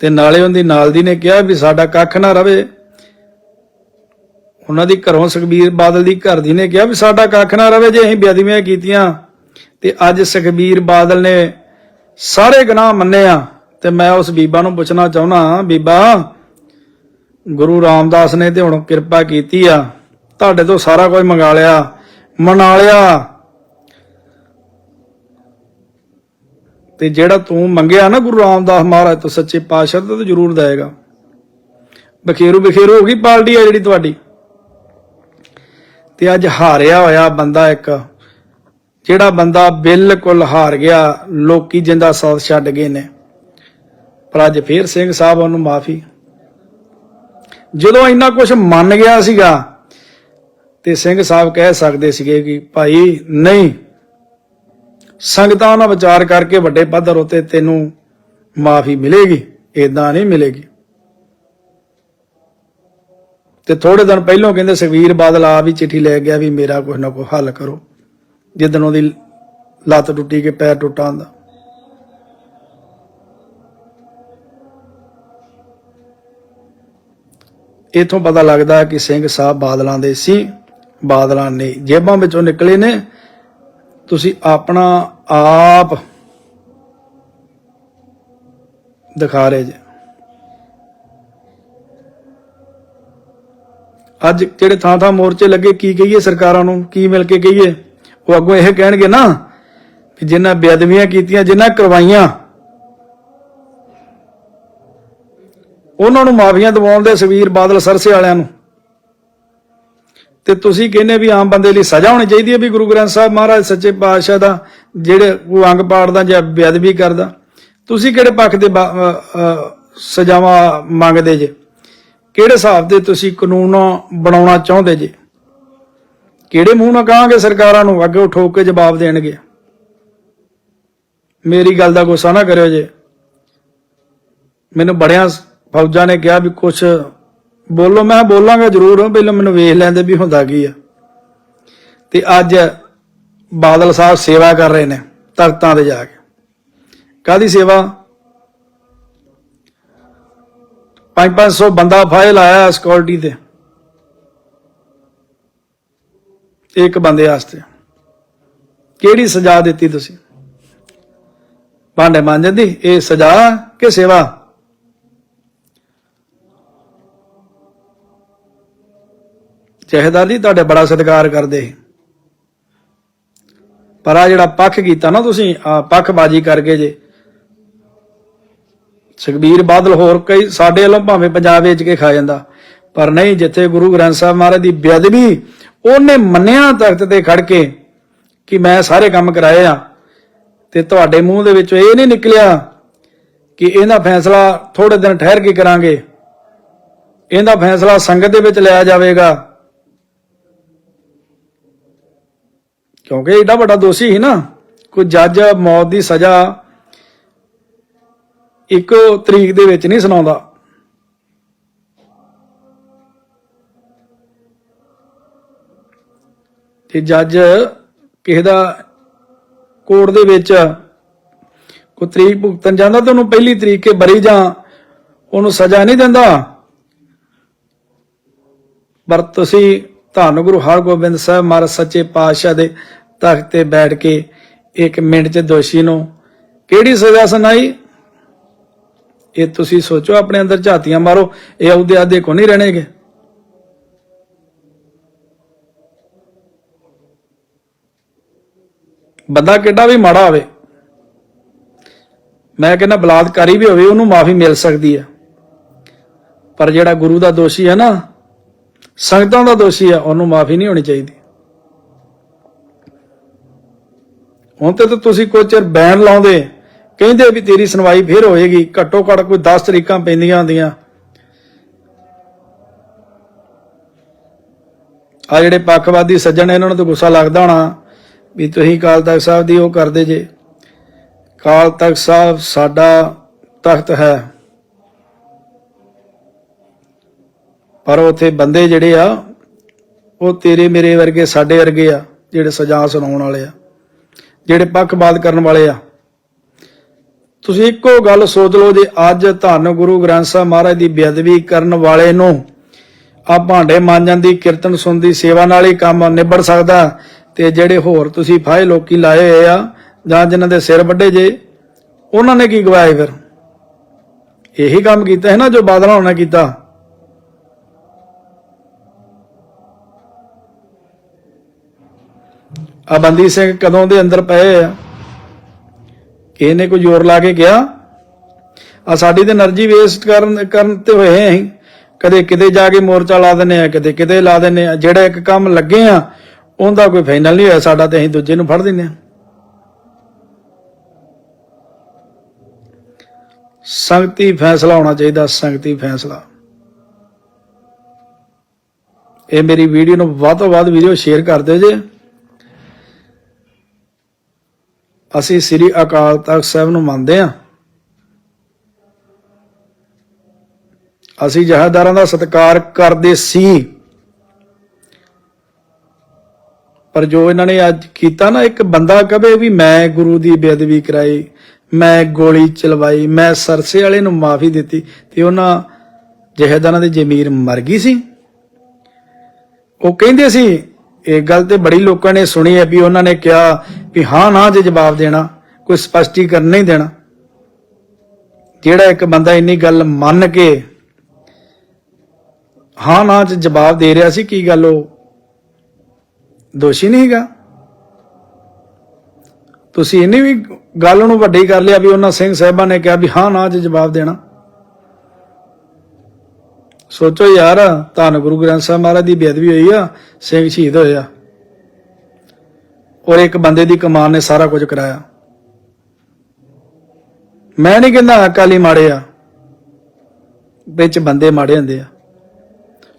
S1: ਤੇ ਨਾਲੇ ਉਹਦੀ ਨਾਲ ਦੀ ਨੇ ਕਿਹਾ ਵੀ ਸਾਡਾ ਕੱਖ ਨਾ ਰਵੇ। ਉਹਨਾਂ ਦੀ ਘਰੋਂ ਸੁਖਬੀਰ ਬਾਦਲ ਦੀ ਘਰ ਦੀ ਨੇ ਕਿਹਾ ਵੀ ਸਾਡਾ ਕੱਖ ਨਾ ਰਵੇ ਜੇ ਅਸੀਂ ਬੇਅਦਬੀਆਂ ਕੀਤੀਆਂ। ਤੇ ਅੱਜ ਸੁਖਬੀਰ ਬਾਦਲ ਨੇ ਸਾਰੇ ਗੁਨਾਹ ਮੰਨੇ ਆ। ਤੇ ਮੈਂ ਉਸ ਬੀਬਾ ਨੂੰ ਪੁੱਛਣਾ ਚਾਹੁੰਦਾ ਬੀਬਾ, ਗੁਰੂ ਰਾਮਦਾਸ ਨੇ ਤੇ ਹੁਣ ਕਿਰਪਾ ਕੀਤੀ ਆ। ਤੁਹਾਡੇ ਤੋਂ ਸਾਰਾ ਕੁਝ ਮੰਗਾ ਲਿਆ, ਮਨਾ ਲਿਆ। ਤੇ ਜਿਹੜਾ ਤੂੰ ਮੰਗਿਆ ਨਾ ਗੁਰੂ ਰਾਮਦਾਸ ਮਹਾਰਾਜ ਤੋਂ ਸੱਚੇ ਪਾਤਸ਼ਾਹ ਤੋਂ ਤਾਂ ਜ਼ਰੂਰ ਦੇਗਾ ਬਖੇਰੂ ਬਖੇਰੂ ਹੋ ਗਈ ਪਾਰਟੀ ਆ ਜਿਹੜੀ ਤੁਹਾਡੀ। ਤੇ ਅੱਜ ਹਾਰਿਆ ਹੋਇਆ ਬੰਦਾ ਇੱਕ, ਜਿਹੜਾ ਬੰਦਾ ਬਿਲਕੁਲ ਹਾਰ ਗਿਆ, ਲੋਕੀ ਜਿੰਦਾ ਸਾਥ ਛੱਡ ਗਏ ਨੇ। ਪਰ ਅੱਜ ਫੇਰ ਸਿੰਘ ਸਾਹਿਬ ਉਹਨੂੰ ਮਾਫੀ। ਜਦੋਂ ਇੰਨਾ ਕੁਝ ਮੰਨ ਗਿਆ ਸੀਗਾ, ਤੇ ਸਿੰਘ ਸਾਹਿਬ ਕਹਿ ਸਕਦੇ ਸੀਗੇ ਕਿ ਭਾਈ ਨਹੀਂ, ਸੰਗਤਾਂ ਨਾਲ ਵਿਚਾਰ ਕਰਕੇ ਵੱਡੇ ਪੱਧਰ ਉਤੇ ਤੈਨੂੰ ਮਾਫੀ ਮਿਲੇਗੀ ਇਦਾਂ ਨਹੀਂ ਮਿਲੇਗੀ। ਤੇ ਥੋੜੇ ਦਿਨ ਪਹਿਲਾਂ ਕਹਿੰਦੇ ਸੁਖਵੀਰ ਬਾਦਲ ਆ ਵੀ ਚਿੱਠੀ ਲੈ ਗਿਆ ਵੀ ਮੇਰਾ ਕੁਝ ਨਾ ਕੋਈ ਹੱਲ ਕਰੋ। ਜਿੱਦਣ ਉਹਦੀ ਲੱਤ ਟੁੱਟੀ ਕੇ ਪੈਰ ਟੁੱਟਾ ਹੁੰਦਾ। ਇਥੋਂ ਪਤਾ ਲੱਗਦਾ ਕਿ ਸਿੰਘ ਸਾਹਿਬ ਬਾਦਲਾਂ ਦੇ ਸੀ, ਬਾਦਲਾਂ ਨੇ। ਜੇਬਾਂ ਵਿੱਚੋਂ ਨਿਕਲੇ ਨੇ। ਤੁਸੀਂ ਆਪਣਾ ਆਪ ਦਿਖਾ ਰਹੇ ਜੇ। ਅੱਜ ਜਿਹੜੇ ਥਾਂ ਥਾਂ ਮੋਰਚੇ ਲੱਗੇ, ਕੀ ਕਹੀਏ ਸਰਕਾਰਾਂ ਨੂੰ, ਕੀ ਮਿਲ ਕੇ ਕਹੀਏ? ਉਹ ਅੱਗੋਂ ਇਹ ਕਹਿਣਗੇ ਨਾ ਕਿ ਜਿਨ੍ਹਾਂ ਬੇਅਦਬੀਆਂ ਕੀਤੀਆਂ ਜਿਨ੍ਹਾਂ ਕਰਵਾਈਆਂ, ਉਹਨਾਂ ਨੂੰ ਮਾਫੀਆਂ ਦਿਵਾਉਣ ਦੇ ਸਵੀਰ ਬਾਦਲ ਸਰਸੇ ਵਾਲਿਆਂ ਨੂੰ। ਤੇ ਤੁਸੀਂ ਕਹਿੰਦੇ ਵੀ ਆਮ ਬੰਦੇ ਲਈ ਸਜ਼ਾ ਹੋਣੀ ਚਾਹੀਦੀ ਹੈ ਵੀ ਗੁਰੂ ਗ੍ਰੰਥ ਸਾਹਿਬ ਮਹਾਰਾਜ ਸੱਚੇ ਪਾਤਸ਼ਾਹ ਦਾ, ਜਿਹੜੇ ਉਹ ਅੰਗ ਪਾੜਦਾ ਜਾਂ ਬੇਅਦਬੀ ਕਰਦਾ। ਤੁਸੀਂ ਕਿਹੜੇ ਪੱਖ ਦੇ ਬਾ- ਸਜ਼ਾਵਾਂ ਮੰਗਦੇ ਜੇ? ਕਿਹੜੇ ਹਿਸਾਬ ਦੇ ਤੁਸੀਂ ਕਾਨੂੰਨ ਬਣਾਉਣਾ ਚਾਹੁੰਦੇ ਜੇ? ਕਿਹੜੇ ਮੂੰਹ ਨਾਲ ਕਹਾਂਗੇ ਸਰਕਾਰਾਂ ਨੂੰ? ਅੱਗੇ ਉਹ ਠੋਕ ਕੇ ਜਵਾਬ ਦੇਣਗੇ। ਮੇਰੀ ਗੱਲ ਦਾ ਗੁੱਸਾ ਨਾ ਕਰਿਓ ਜੇ। ਮੈਨੂੰ ਬੜਿਆਂ ਫੌਜਾਂ ਨੇ ਕਿਹਾ ਵੀ ਕੁਛ ਬੋਲੋ। ਮੈਂ ਬੋਲਾਂਗਾ ਜ਼ਰੂਰ ਪਹਿਲਾਂ ਮੈਨੂੰ ਵੇਖ ਲੈਂਦੇ ਵੀ ਹੁੰਦਾ ਕੀ ਆ। ਤੇ ਅੱਜ ਬਾਦਲ ਸਾਹਿਬ ਸੇਵਾ ਕਰ ਰਹੇ ਨੇ, ਤਖਤਾਂ ਤੇ ਜਾ ਕੇ। ਕਾਦੀ ਸੇਵਾ? 5-500 ਬੰਦਾ ਫਾਇਲ ਆਇਆ ਸਿਕਿਉਰਿਟੀ ਤੇ। ਇੱਕ ਬੰਦੇ ਵਾਸਤੇ। ਕਿਹੜੀ ਸਜ਼ਾ ਦਿੱਤੀ ਤੁਸੀਂ? ਭਾਂਡੇ ਮਾਂਜਣ ਦੀ? ਇਹ ਸਜ਼ਾ ਕਿ ਸੇਵਾ? ਜਹੇਦਾਰ ਜੀ, ਤੁਹਾਡੇ ਬੜਾ ਸਤਿਕਾਰ ਕਰਦੇ। ਸੀ। ਪਰ ਆ ਜਿਹੜਾ ਪੱਖ ਕੀਤਾ ਨਾ ਤੁਸੀਂ ਆ ਪੱਖਬਾਜੀ ਕਰਕੇ ਜੇ ਸੁਖਬੀਰ ਬਾਦਲ ਹੋਰ ਕਈ ਸਾਡੇ ਵੱਲੋਂ ਭਾਵੇਂ ਪੰਜਾਬ ਵੇਚ ਕੇ ਖਾ ਜਾਂਦਾ। ਪਰ ਨਹੀਂ, ਜਿੱਥੇ ਗੁਰੂ ਗ੍ਰੰਥ ਸਾਹਿਬ ਮਹਾਰਾਜ ਦੀ ਬੇਅਦਬੀ ਉਹਨੇ ਮੰਨਿਆ ਤਖਤ ਤੇ ਖੜ ਕੇ ਕਿ ਮੈਂ ਸਾਰੇ ਕੰਮ ਕਰਾਏ ਆ ਤੇ ਤੁਹਾਡੇ ਮੂੰਹ ਦੇ ਵਿੱਚੋਂ ਇਹ ਨਹੀਂ ਨਿਕਲਿਆ ਕਿ ਇਹਦਾ ਫੈਸਲਾ ਥੋੜੇ ਦਿਨ ਠਹਿਰ ਕੇ ਕਰਾਂਗੇ। ਇਹਦਾ ਫੈਸਲਾ ਸੰਗਤ ਦੇ ਵਿੱਚ ਲਿਆ ਜਾਵੇਗਾ। ਕਿਉਂਕਿ ਇਹਦਾ ਵੱਡਾ ਦੋਸ਼ੀ ਹੀ ਨਾ। ਕੋਈ ਜੱਜ ਮੌਤ ਦੀ ਸਜ਼ਾ ਇੱਕੋ ਤਰੀਕ ਦੇ ਵਿੱਚ ਨਹੀਂ ਸੁਣਾਉਂਦਾ। ਤੇ ਜੱਜ ਕਿਸੇ ਦਾ ਕੋਰਟ ਦੇ ਵਿੱਚ ਕੋਈ ਤਰੀਕ ਭੁਗਤਣ ਜਾਂਦਾ ਤਾਂ ਉਹਨੂੰ ਪਹਿਲੀ ਤਰੀਕ ਕੇ ਬਰੀ ਜਾਂ ਉਹਨੂੰ ਸਜ਼ਾ ਨਹੀਂ ਦਿੰਦਾ। ਪਰ ਤੁਸੀਂ ਧੰਨ ਗੁਰੂ ਹਰਗੋਬਿੰਦ ਸਾਹਿਬ ਮਹਾਰਾਜ ਸੱਚੇ ਪਾਤਸ਼ਾਹ ਦੇ ਤਖਤ ਤੇ ਬੈਠ ਕੇ ਇੱਕ ਮਿੰਟ 'ਚ ਦੋਸ਼ੀ ਨੂੰ ਕਿਹੜੀ ਸਜ਼ਾ ਸੁਣਾਈ? ਇਹ ਤੁਸੀਂ ਸੋਚੋ, ਆਪਣੇ ਅੰਦਰ ਝਾਤੀਆਂ ਮਾਰੋ, ਇਹ ਅਹੁਦੇ ਆਦੇ ਕੋ ਨਹੀਂ ਰਹਿਣਗੇ। ਬੰਦਾ ਕਿੱਡਾ ਵੀ ਮਾੜਾ ਹੋਵੇ, ਮੈਂ ਕਹਿੰਦਾ ਬਲਾਤਕਾਰੀ ਵੀ ਹੋਵੇ, ਉਹਨੂੰ ਮਾਫੀ ਮਿਲ ਸਕਦੀ ਹੈ ਪਰ ਜਿਹੜਾ ਗੁਰੂ ਦਾ ਦੋਸ਼ੀ ਹੈ ਨਾ, ਸੰਗਤਾਂ ਦਾ ਦੋਸ਼ੀ ਹੈ ਉਹਨੂੰ ਮਾਫੀ ਨਹੀਂ ਹੋਣੀ ਚਾਹੀਦੀ। ਹੁਣ ਤੇ ਤਾਂ ਤੁਸੀਂ ਕੋਈ ਚਿਰ ਬੈਨ ਲਾਉਂਦੇ ਕਹਿੰਦੇ ਵੀ ਤੇਰੀ ਸੁਣਵਾਈ ਫੇਰ ਹੋਏਗੀ। ਘੱਟੋ ਘੱਟ ਕੋਈ 10 ਤਰੀਕਾਂ ਪੈਂਦੀਆਂ ਹੁੰਦੀਆਂ। ਆ ਜਿਹੜੇ ਪੱਖਵਾਦੀ ਸੱਜਣ ਇਹਨਾਂ ਨੂੰ ਤਾਂ ਗੁੱਸਾ ਲੱਗਦਾ ਹੋਣਾ ਵੀ ਤੁਸੀਂ ਕਾਲ ਤਖਤ ਸਾਹਿਬ ਦੀ ਉਹ ਕਰਦੇ ਜੇ। ਕਾਲ ਤਖਤ ਸਾਹਿਬ ਸਾਡਾ ਤਖਤ ਹੈ। ਪਰ ਉਥੇ ਬੰਦੇ ਜਿਹੜੇ ਆ, ਉਹ ਤੇਰੇ ਮੇਰੇ ਵਰਗੇ, ਸਾਡੇ ਵਰਗੇ ਆ, ਜਿਹੜੇ ਸਜ਼ਾ ਸੁਣਾਉਣ ਵਾਲੇ ਆ, ਜਿਹੜੇ ਪੱਖਪਾਤ ਕਰਨ ਵਾਲੇ ਆ। ਤੁਸੀਂ ਇੱਕੋ ਗੱਲ ਸੋਚ ਲਓ ਜੇ, ਅੱਜ ਧੰਨ ਗੁਰੂ ਗ੍ਰੰਥ ਸਾਹਿਬ ਮਹਾਰਾਜ ਦੀ ਬੇਅਦਬੀ ਕਰਨ ਵਾਲੇ ਨੂੰ ਆ ਭਾਂਡੇ ਮਾਂਜਣ ਦੀ ਕੀਰਤਨ ਸੁਣਨ ਦੀ ਸੇਵਾ ਨਾਲ ਹੀ ਕੰਮ ਨਿਬੜ ਸਕਦਾ ਤੇ ਜਿਹੜੇ ਹੋਰ ਤੁਸੀਂ ਫਾਇ ਲੋਕੀ ਲਾਏ ਹੋਏ ਆ, ਜਾਂ ਜਿਨ੍ਹਾਂ ਦੇ ਸਿਰ ਵੱਡੇ ਜੇ, ਉਹਨਾਂ ਨੇ ਕੀ ਗਵਾਇਆ ਫਿਰ? ਇਹੀ ਕੰਮ ਕੀਤਾ ਹੈ ਨਾ ਜੋ ਬਾਦਲਾਂ ਹੋਣਾ ਕੀਤਾ। ਆ ਬੰਦੀ ਸਿੰਘ ਕਦੋਂ ਦੇ ਅੰਦਰ ਪਏ ਆ? ਇਹਨੇ ਕੋਈ ਜ਼ੋਰ ਲਾ ਕੇ ਕਿਹਾ, ਆ ਸਾਡੀ ਤੇ એનર્ਜੀ ਵੇਸਟ ਕਰਨ ਕਰਨ ਤੇ ਹੋਏ ਆਂ ਕਦੇ ਕਿਤੇ ਜਾ ਕੇ ਮੋਰਚਾ ਲਾ ਦਿੰਨੇ ਆ, ਕਦੇ ਕਿਤੇ ਲਾ ਦਿੰਨੇ ਆ। ਜਿਹੜਾ ਇੱਕ ਕੰਮ ਲੱਗੇ ਆ, ਉਹਦਾ ਕੋਈ ਫਾਈਨਲ ਨਹੀਂ ਹੋਇਆ, ਸਾਡਾ ਤੇ ਅਸੀਂ ਦੂਜੇ ਨੂੰ ਫੜ ਦਿੰਨੇ ਆ। ਸੰਗਤੀ ਫੈਸਲਾ ਹੋਣਾ ਚਾਹੀਦਾ, ਸੰਗਤੀ ਫੈਸਲਾ। ਇਹ ਮੇਰੀ ਵੀਡੀਓ ਨੂੰ ਵੱਧ ਤੋਂ ਵੱਧ ਵੀਡੀਓ ਸ਼ੇਅਰ ਕਰ ਦਿਓ ਜੇ। ਅਸੀਂ ਸ੍ਰੀ ਅਕਾਲ ਤਖਤ ਸਾਹਿਬ ਨੂੰ ਮੰਨਦੇ ਹਾਂ। ਅਸੀਂ ਜਹਾਦਾਰਾਂ ਦਾ ਸਤਿਕਾਰ ਕਰਦੇ ਸੀ। ਪਰ ਜੋ ਇਹਨਾਂ ਨੇ ਅੱਜ ਕੀਤਾ ਨਾ, ਇੱਕ ਬੰਦਾ ਕਵੇ ਵੀ ਮੈਂ ਗੁਰੂ ਦੀ ਬੇਅਦਬੀ ਕਰਾਈ, ਮੈਂ ਗੋਲੀ ਚਲਵਾਈ, ਮੈਂ ਸਰਸੇ ਵਾਲੇ ਨੂੰ ਮਾਫੀ ਦਿੱਤੀ, ਤੇ ਉਹਨਾਂ ਜਹੇਦਾਰਾਂ ਦੀ ਜ਼ਮੀਰ ਮਰ ਗਈ ਸੀ। ਉਹ ਕਹਿੰਦੇ ਸੀ, ਇਹ ਗੱਲ ਤੇ ਬੜੀ ਲੋਕਾਂ ਨੇ ਸੁਣੀ ਹੈ ਵੀ ਉਹਨਾਂ ਨੇ ਕਿਹਾ ਵੀ ਹਾਂ, ਨਾ ਜੇ ਜਵਾਬ ਦੇਣਾ, ਕੋਈ ਸਪਸ਼ਟੀਕਰਨ ਨਹੀਂ ਦੇਣਾ। ਜਿਹੜਾ ਇੱਕ ਬੰਦਾ ਇੰਨੀ ਗੱਲ ਮੰਨ ਕੇ ਹਾਂ, ਨਾ ਚ ਜਵਾਬ ਦੇ ਰਿਹਾ ਸੀ, ਕੀ ਗੱਲ ਉਹ? ਦੋਸ਼ੀ ਨਹੀਂ ਹੈਗਾ। ਤੁਸੀਂ ਇਹਨੇ ਵੀ ਗੱਲ ਨੂੰ ਵੱਡੀ ਕਰ ਲਿਆ ਵੀ ਉਹਨਾਂ ਸਿੰਘ ਸਾਹਿਬਾਂ ਨੇ ਕਿਹਾ ਵੀ ਹਾਂ, ਨਾ ਚ ਜਵਾਬ ਦੇਣਾ। ਸੋਚੋ ਯਾਰ, ਧੰਨ ਗੁਰੂ ਗ੍ਰੰਥ ਸਾਹਿਬ ਮਹਾਰਾਜ ਦੀ ਬੇਅਦਬੀ ਹੋਈ ਆ, ਸਿੰਘ ਸ਼ਹੀਦ ਹੋਇਆ ਔਰ ਇੱਕ ਬੰਦੇ ਦੀ ਕਮਾਨ ਨੇ ਸਾਰਾ ਕੁਝ ਕਰਾਇਆ। ਮੈਂ ਨਹੀਂ ਕਹਿੰਦਾ ਅਕਾਲੀ ਮਾੜੇ ਆ, ਵਿੱਚ ਬੰਦੇ ਮਾੜੇ ਹੁੰਦੇ ਆ।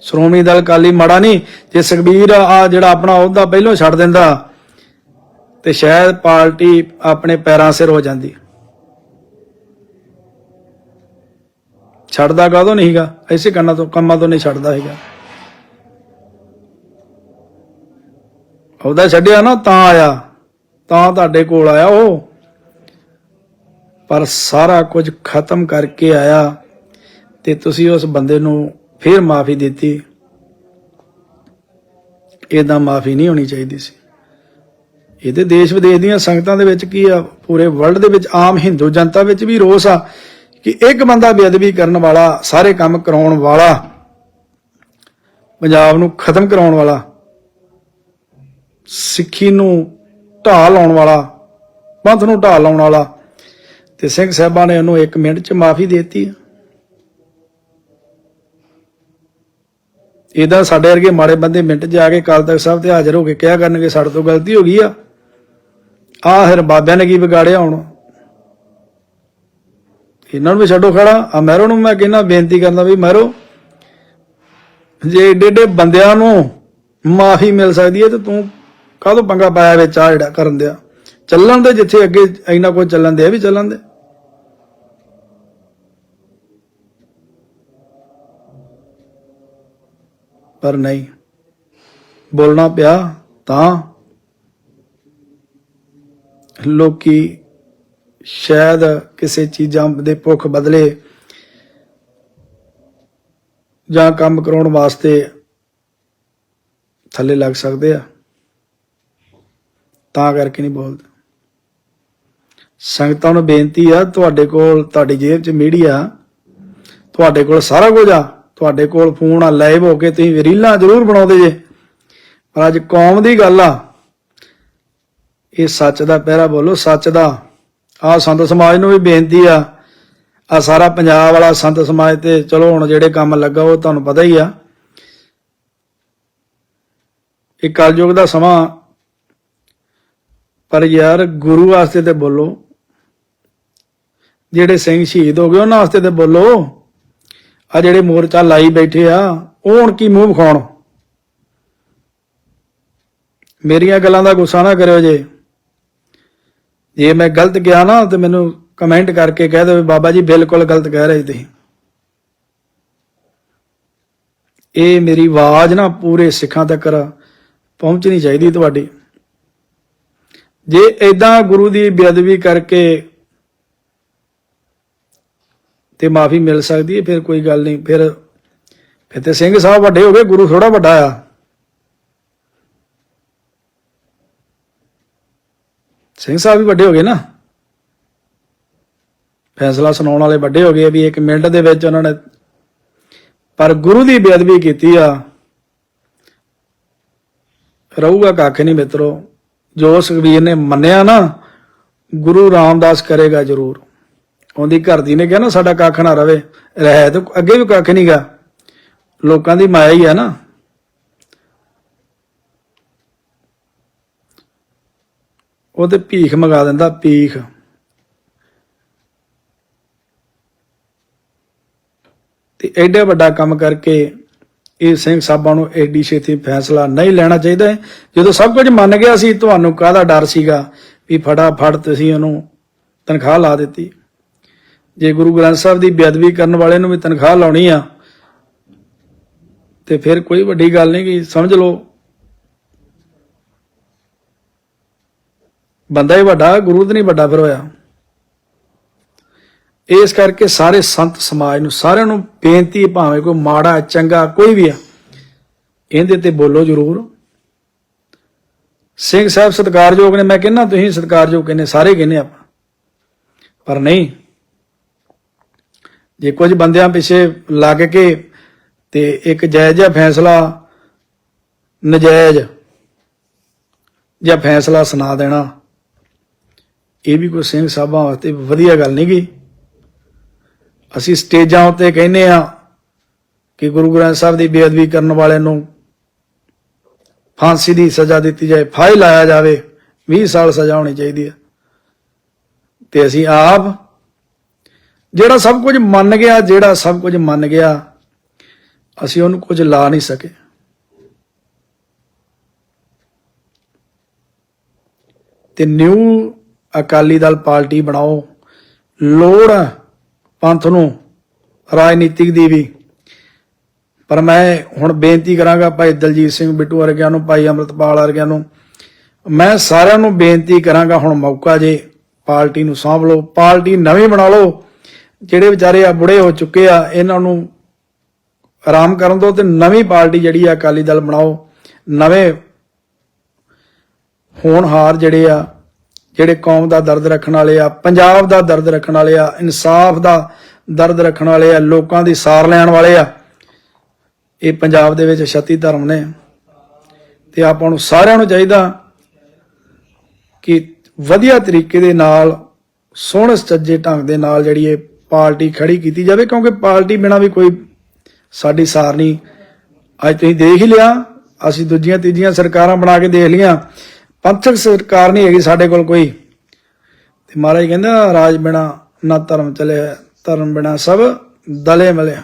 S1: ਸ਼੍ਰੋਮਣੀ ਦਲ ਅਕਾਲੀ ਮਾੜਾ ਨਹੀਂ, ਜੇ ਸੁਖਬੀਰ ਆ ਜਿਹੜਾ ਆਪਣਾ ਅਹੁਦਾ ਪਹਿਲਾਂ ਛੱਡ ਦਿੰਦਾ, ਤੇ ਸ਼ਾਇਦ ਪਾਰਟੀ ਆਪਣੇ ਪੈਰਾਂ ਸਿਰ ਹੋ ਜਾਂਦੀ। ਛੱਡਦਾ ਕਾਹਦੋਂ ਨਹੀਂਗਾ ਐਸੇ ਕੰਨਾਂ ਤੋਂ, ਕੰਮਾਂ ਤੋਂ ਨਹੀਂ ਛੱਡਦਾ ਹੈਗਾ ਉਹਦਾ ਛੱਡਿਆ ਨਾ, ਤਾਂ ਆਇਆ। ਤਾਂ ਤੁਹਾਡੇ ਕੋਲ ਆਇਆ ਉਹ। ਪਰ ਸਾਰਾ ਕੁਝ ਖਤਮ ਕਰਕੇ ਆਇਆ ਤੇ ਤੁਸੀਂ ਉਸ ਬੰਦੇ ਨੂੰ ਫਿਰ ਮਾਫੀ ਦਿੱਤੀ। ਇਦਾਂ ਮਾਫੀ ਨਹੀਂ ਹੋਣੀ ਚਾਹੀਦੀ ਸੀ। ਇਹਦੇ ਦੇਸ਼ ਵਿਦੇਸ਼ ਦੀਆਂ ਸੰਗਤਾਂ ਦੇ ਵਿੱਚ ਕੀ ਆ, ਪੂਰੇ ਵਰਲਡ ਦੇ ਵਿੱਚ ਆਮ ਹਿੰਦੂ ਜਨਤਾ ਵਿੱਚ ਵੀ ਰੋਸ ਆ ਕਿ ਇੱਕ ਬੰਦਾ ਬੇਅਦਬੀ ਕਰਨ ਵਾਲਾ, ਸਾਰੇ ਕੰਮ ਕਰਾਉਣ ਵਾਲਾ, ਪੰਜਾਬ ਨੂੰ ਖਤਮ ਕਰਾਉਣ ਵਾਲਾ ਸਿੱਖੀ ਨੂੰ ਢਾਹ ਲਾਉਣ ਵਾਲਾ, ਪੰਥ ਨੂੰ ਢਾਹ ਲਾਉਣ ਵਾਲਾ। ਤੇ ਸਿੰਘ ਸਾਹਿਬਾਂ ਨੇ ਉਹਨੂੰ 1 ਮਿੰਟ 'ਚ ਮਾਫੀ ਦਿੱਤੀ। ਇਹਦਾ ਸਾਡੇ ਵਰਗੇ ਮਾੜੇ ਬੰਦੇ ਮਿੰਟ 'ਚ ਆ ਕੇ ਕਾਲ ਤਖਤ ਸਾਹਿਬ ਤੇ ਹਾਜ਼ਰ ਹੋ ਕੇ ਕਿਹਾ ਕਰਨਗੇ, ਸਾਡੇ ਤੋਂ ਗਲਤੀ ਹੋ ਗਈ ਆ। ਆ ਫਿਰ ਬਾਬਿਆਂ ਨੇ ਕੀ ਵਿਗਾੜਿਆ ਹੁਣ? ਇਹਨਾਂ ਨੂੰ ਵੀ ਛੱਡੋ ਖੜਾ। ਆ ਮਹਿਰੋ ਨੂੰ ਮੈਂ ਕਹਿੰਦਾ, ਬੇਨਤੀ ਕਰਦਾ ਵੀ ਮਹਿਰੋ, ਜੇ ਏਡੇ ਏਡੇ ਬੰਦਿਆਂ ਨੂੰ ਮਾਫੀ ਮਿਲ ਸਕਦੀ ਹੈ ਤੇ ਤੂੰ ਕਾਹਦੋਂ ਪੰਗਾ ਪਾਇਆ ਵਿੱਚ ਆ ਜਿਹੜਾ ਕਰਨ ਦਿਆ? ਚੱਲਣ ਦੇ ਜਿੱਥੇ ਅੱਗੇ ਇੰਨਾ ਕੁਝ ਚੱਲਣ ਦੇ ਵੀ ਚੱਲਣ ਦੇ। ਪਰ ਨਹੀਂ। ਬੋਲਣਾ ਪਿਆ ਤਾਂ ਲੋਕੀ ਸ਼ਾਇਦ ਕਿਸੇ ਚੀਜ਼ਾਂ ਦੇ ਭੁੱਖ ਬਦਲੇ ਜਾਂ ਕੰਮ ਕਰਾਉਣ ਵਾਸਤੇ ਥੱਲੇ ਲੱਗ ਸਕਦੇ ਆ। ਤਾਂ ਕਰਕੇ ਨਹੀਂ ਬੋਲਦੇ। ਸੰਗਤਾਂ ਨੂੰ ਬੇਨਤੀ ਆ, ਤੁਹਾਡੇ ਕੋਲ, ਤੁਹਾਡੀ ਜੇਬ 'ਚ ਮੀਡੀਆ, ਤੁਹਾਡੇ ਕੋਲ ਸਾਰਾ ਕੁਝ ਆ, ਤੁਹਾਡੇ ਕੋਲ ਫੋਨ ਆ ਲਾਈਵ ਹੋ ਕੇ ਤੁਸੀਂ ਰੀਲਾਂ ਜ਼ਰੂਰ ਬਣਾਉਂਦੇ ਜੇ। ਪਰ ਅੱਜ ਕੌਮ ਦੀ ਗੱਲ ਆ। ਇਹ ਸੱਚ ਦਾ ਪਹਿਰਾ ਬੋਲੋ, ਸੱਚ ਦਾ। ਆ ਸੰਤ ਸਮਾਜ ਨੂੰ ਵੀ ਬੇਨਤੀ ਆ। ਆ ਸਾਰਾ ਪੰਜਾਬ ਵਾਲਾ ਸੰਤ ਸਮਾਜ ਤੇ ਚਲੋ ਹੁਣ ਜਿਹੜੇ ਕੰਮ ਲੱਗਾ ਉਹ ਤੁਹਾਨੂੰ ਪਤਾ ਹੀ ਆ। ਇਹ ਕਲਯੁਗ ਦਾ ਸਮਾਂ ਪਰ ਯਾਰ ਗੁਰੂ ਵਾਸਤੇ ਤੇ ਬੋਲੋ। ਜਿਹੜੇ ਸਿੰਘ ਸ਼ਹੀਦ ਹੋ ਗਏ, ਉਹਨਾਂ ਵਾਸਤੇ ਤੇ ਬੋਲੋ। ਆ ਜਿਹੜੇ ਮੋਰਚਾ ਲਾਈ ਬੈਠੇ ਆ, ਉਹ ਹੁਣ ਕੀ ਮੂੰਹ ਵਿਖਾਉਣ? ਮੇਰੀਆਂ ਗੱਲਾਂ ਦਾ ਗੁੱਸਾ ਨਾ ਕਰਿਓ ਜੇ। ਜੇ ਮੈਂ ਗਲਤ ਗਿਆ ਨਾ, ਤੇ ਮੈਨੂੰ ਕਮੈਂਟ ਕਰਕੇ ਕਹਿ ਦਿਓ ਬਾਬਾ ਜੀ ਬਿਲਕੁਲ ਗਲਤ ਕਹਿ ਰਹੇ ਤੁਸੀਂ। ਇਹ ਮੇਰੀ ਆਵਾਜ਼ ਨਾ ਪੂਰੇ ਸਿੱਖਾਂ ਤੱਕ ਪਹੁੰਚਣੀ ਚਾਹੀਦੀ ਤੁਹਾਡੀ। ਜੇ ਐਦਾਂ ਗੁਰੂ ਦੀ ਬੇਅਦਬੀ ਕਰਕੇ ਤੇ ਮਾਫੀ ਮਿਲ ਸਕਦੀ ਹੈ, ਫਿਰ ਕੋਈ ਗੱਲ ਨਹੀਂ। ਫਿਰ ਫਿਰ ਤੇ ਸਿੰਘ ਸਾਹਿਬ ਵੱਡੇ ਹੋ ਗਏ, ਗੁਰੂ ਥੋੜਾ ਵੱਡਾ ਆ। ਸਿੰਘ ਸਾਹਿਬ ਵੀ ਵੱਡੇ ਹੋ ਗਏ ਨਾ। ਫੈਸਲਾ ਸੁਣਾਉਣ ਵਾਲੇ ਵੱਡੇ ਹੋ ਗਏ ਵੀ ਇੱਕ ਮਿੰਟ ਦੇ ਵਿੱਚ ਉਹਨਾਂ ਨੇ ਪਰ ਗੁਰੂ ਦੀ ਬੇਅਦਬੀ ਕੀਤੀ ਆ। ਰਹੂਗਾ ਕੱਖ ਨਹੀਂ ਮਿੱਤਰੋ। ਜੋ ਸੁਖਬੀਰ ਨੇ ਮੰਨਿਆ ਨਾ, ਗੁਰੂ ਰਾਮਦਾਸ ਕਰੇਗਾ ਜ਼ਰੂਰ। ਉਹਦੀ ਘਰ ਦੀ ਨੇ ਕਿਹਾ ਨਾ, ਸਾਡਾ ਕੱਖ ਨਾ ਰਵੇ, ਰਹਿ ਤੇ, ਅੱਗੇ ਵੀ ਕੱਖ ਨਹੀਂਗਾ ਲੋਕਾਂ ਦੀ ਮਾਇਆ ਹੀ ਆ ਨਾ। ਉਹ ਤੇ ਭੀਖ ਮੰਗਾ ਦਿੰਦਾ, ਭੀਖ। ਤੇ ਐਡਾ ਵੱਡਾ ਕੰਮ ਕਰਕੇ ਇਹ ਸਿੰਘ ਸਾਹਿਬਾਂ ਨੂੰ ਐਡੀ ਛੇਤੀ ਫੈਸਲਾ ਨਹੀਂ ਲੈਣਾ ਚਾਹੀਦਾ ਜਦੋਂ ਸਭ ਕੁਝ ਮੰਨ ਗਿਆ ਸੀ, ਤੁਹਾਨੂੰ ਕਾਹਦਾ ਡਰ ਸੀਗਾ ਵੀ ਫਟਾਫਟ ਤੁਸੀਂ ਉਹਨੂੰ ਤਨਖਾਹ ਲਾ ਦਿੱਤੀ? ਜੇ ਗੁਰੂ ਗ੍ਰੰਥ ਸਾਹਿਬ ਦੀ ਬੇਅਦਬੀ ਕਰਨ ਵਾਲੇ ਨੂੰ ਵੀ ਤਨਖਾਹ ਲਾਉਣੀ ਆ, ਤੇ ਫਿਰ ਕੋਈ ਵੱਡੀ ਗੱਲ ਨਹੀਂ ਕਿ ਸਮਝ ਲਓ। ਬੰਦਾ ਹੀ ਵੱਡਾ, ਗੁਰੂ ਤੇ ਨਹੀਂ ਵੱਡਾ ਫਿਰ ਹੋਇਆ। ਇਸ ਕਰਕੇ ਸਾਰੇ ਸੰਤ ਸਮਾਜ ਨੂੰ, ਸਾਰਿਆਂ ਨੂੰ ਬੇਨਤੀ ਭਾਵੇਂ ਕੋਈ ਮਾੜਾ, ਚੰਗਾ ਕੋਈ ਵੀ ਆ, ਇਹਦੇ ਤੇ ਬੋਲੋ ਜ਼ਰੂਰ। ਸਿੰਘ ਸਾਹਿਬ ਸਤਿਕਾਰਯੋਗ ਨੇ, ਮੈਂ ਕਹਿੰਦਾ ਤੁਸੀਂ ਸਤਿਕਾਰਯੋਗ ਕਹਿੰਦੇ, ਸਾਰੇ ਕਹਿੰਦੇ ਆਪਾਂ। ਪਰ ਨਹੀਂ। ਜੇ ਕੁਝ ਬੰਦਿਆਂ ਪਿੱਛੇ ਲੱਗ ਕੇ ਤੇ ਇੱਕ ਜਾਇਜ਼ ਜਿਹਾ ਫੈਸਲਾ, ਨਜਾਇਜ਼ ਜਾਂ ਫੈਸਲਾ ਸੁਣਾ ਦੇਣਾ, ਇਹ ਵੀ ਕੋਈ ਸਿੰਘ ਸਾਹਿਬਾਂ ਵਾਸਤੇ ਵਧੀਆ ਗੱਲ ਨਹੀਂ ਗਈ ਅਸੀਂ ਸਟੇਜਾਂ ਉੱਤੇ ਕਹਿੰਦੇ ਆ ਕਿ ਗੁਰੂ ਗ੍ਰੰਥ ਸਾਹਿਬ ਦੀ ਬੇਅਦਬੀ ਕਰਨ ਵਾਲੇ ਨੂੰ ਫਾਂਸੀ ਦੀ ਸਜ਼ਾ ਦਿੱਤੀ ਜਾਏ, ਫਾਹੀ ਲਾਇਆ ਜਾਵੇ 20 ਸਾਲ ਸਜ਼ਾ ਹੋਣੀ ਚਾਹੀਦੀ ਹੈ। ਤੇ ਅਸੀਂ ਆਪ ਜਿਹੜਾ ਸਭ ਕੁਝ ਮੰਨ ਗਿਆ, ਜਿਹੜਾ ਸਭ ਕੁਝ ਮੰਨ ਗਿਆ, ਅਸੀਂ ਉਹਨੂੰ ਕੁਝ ਲਾ ਨਹੀਂ ਸਕੇ। ਤੇ ਨਿਊ ਅਕਾਲੀ ਦਲ ਪਾਰਟੀ ਬਣਾਓ, ਲੋੜ ਆ ਪੰਥ ਨੂੰ, ਰਾਜਨੀਤਿਕ ਦੀ ਵੀ। ਪਰ ਮੈਂ ਹੁਣ ਬੇਨਤੀ ਕਰਾਂਗਾ ਭਾਈ ਦਲਜੀਤ ਸਿੰਘ ਬਿੱਟੂ ਵਰਗਿਆਂ ਨੂੰ, ਭਾਈ ਅੰਮ੍ਰਿਤਪਾਲ ਵਰਗਿਆਂ ਨੂੰ, ਮੈਂ ਸਾਰਿਆਂ ਨੂੰ ਬੇਨਤੀ ਕਰਾਂਗਾ ਹੁਣ ਮੌਕਾ ਜੇ ਪਾਰਟੀ ਨੂੰ ਸਾਂਭ ਲਓ। ਪਾਰਟੀ ਨਵੀਂ ਬਣਾ ਲਓ, ਜਿਹੜੇ ਵਿਚਾਰੇ ਆ ਬੁੜੇ ਹੋ ਚੁੱਕੇ ਆ, ਇਹਨਾਂ ਨੂੰ ਆਰਾਮ ਕਰਨ ਦਿਓ ਤੇ ਨਵੀਂ ਪਾਰਟੀ ਜਿਹੜੀ ਆ ਅਕਾਲੀ ਦਲ ਬਣਾਓ। ਨਵੇਂ ਹੋਣਹਾਰ ਜਿਹੜੇ ਆ ਜਿਹੜੇ ਕੌਮ ਦਾ ਦਰਦ ਰੱਖਣ ਵਾਲੇ ਆ, ਪੰਜਾਬ ਦਾ ਦਰਦ ਰੱਖਣ ਵਾਲੇ ਆ, ਇਨਸਾਫ ਦਾ ਦਰਦ ਰੱਖਣ ਵਾਲੇ ਆ, ਲੋਕਾਂ ਦੀ ਸਾਰ ਲੈਣ ਵਾਲੇ ਆ, ਇਹ ਪੰਜਾਬ ਦੇ ਵਿੱਚ ਛੱਤੀ ਧਰਮ ਨੇ। ਤੇ ਆਪਾਂ ਨੂੰ ਸਾਰਿਆਂ ਨੂੰ ਚਾਹੀਦਾ ਕਿ ਵਧੀਆ ਤਰੀਕੇ ਦੇ ਨਾਲ, ਸੋਹਣੇ ਸੱਜੇ ਢੰਗ ਦੇ ਨਾਲ ਜਿਹੜੀ ਇਹ ਪਾਰਟੀ ਖੜੀ ਕੀਤੀ ਜਾਵੇ, ਕਿਉਂਕਿ ਪਾਰਟੀ ਬਿਨਾ ਵੀ ਕੋਈ ਸਾਡੀ ਸਾਰ ਨਹੀਂ। ਅੱਜ ਤੁਸੀਂ ਦੇਖ ਹੀ ਲਿਆ, ਅਸੀਂ ਦੂਜੀਆਂ ਤੀਜੀਆਂ ਸਰਕਾਰਾਂ ਬਣਾ ਕੇ ਦੇਖ ਲੀਆਂ ਪੰਥਕ ਸਰਕਾਰ ਨਹੀਂ ਹੈਗੀ ਸਾਡੇ ਕੋਲ ਕੋਈ। ਤੇ ਮਹਾਰਾਜ ਕਹਿੰਦਾ ਰਾਜ ਬਿਨਾ ਨਾ ਧਰਮ ਚੱਲਿਆ ਧਰਮ ਬਿਨਾ ਸਭ ਦਲੇ ਮਲੇ।